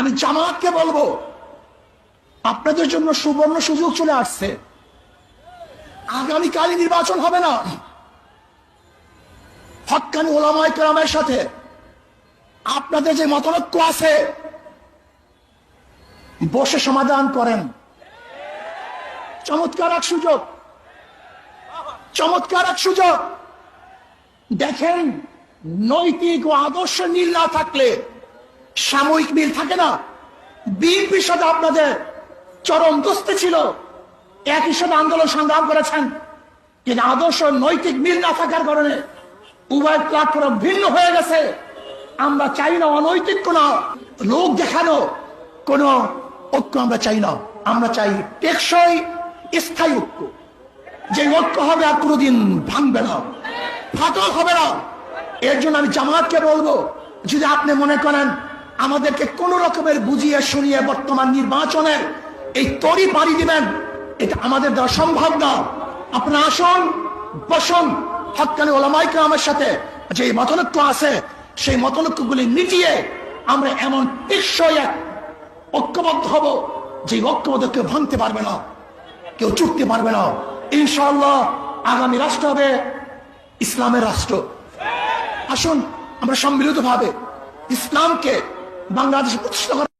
আমি জামাতকে বলব, আপনাদের জন্য সুবর্ণ সুযোগ চলে আসছে। আগামীকালই নির্বাচন হবে না। হকানি ওলামায় কেরামের সাথে আপনাদের যে মতনৈক্য আছে, বসে সমাধান করেন। চমৎকার এক সুযোগ। চমৎকার এক সুযোগ। দেখেন, নৈতিক ও আদর্শ মিল না থাকলে সাময়িক মিল থাকে না। বিএনপির সাথে আপনাদের চরম দোস্তে ছিল। একই সাথে আন্দোলন সংগ্রাম করেছেন। কিন্তু আদর্শ নৈতিক মিল না থাকার কারণে উভয় প্ল্যাটফর্ম ভিন্ন হয়ে গেছে। আমরা চাই না অনৈতিক কোন লোক দেখানো, কোন ঐক্য আমরা চাই না। আমরা চাই টেকসই, স্থায়ী ঐক্য। যে ঐক্য হবে আর কোনোদিন ভাঙবে না। ফাটল হবে না। এর জন্য আমি জামাতকে বলব, যদি আপনি মনে করেন আমাদেরকে কোন রকমের বুঝিয়ে শুনিয়ে বর্তমান নির্বাচনের এই তরি পাড়ি দিবেন। এটা আমাদের দ্বারা সম্ভব না। আপনার আসুন, বসন। হকানি ওলামাইকে আমার সাথে যে মতনৈক্য আছে, সেই মতনৈক্যগুলি মিটিয়ে আমরা এমন ঐক্যবদ্ধ হব যে ঐক্যবদ্ধ কেউ ভাঙতে পারবে না, কেউ চুটতে পারবে না। ইনশাল্লাহ আগামী রাষ্ট্র হবে ইসলামের রাষ্ট্র। আসুন, আমরা সম্মিলিত ভাবে ইসলামকে বাংলাদেশে প্রতিষ্ঠা করার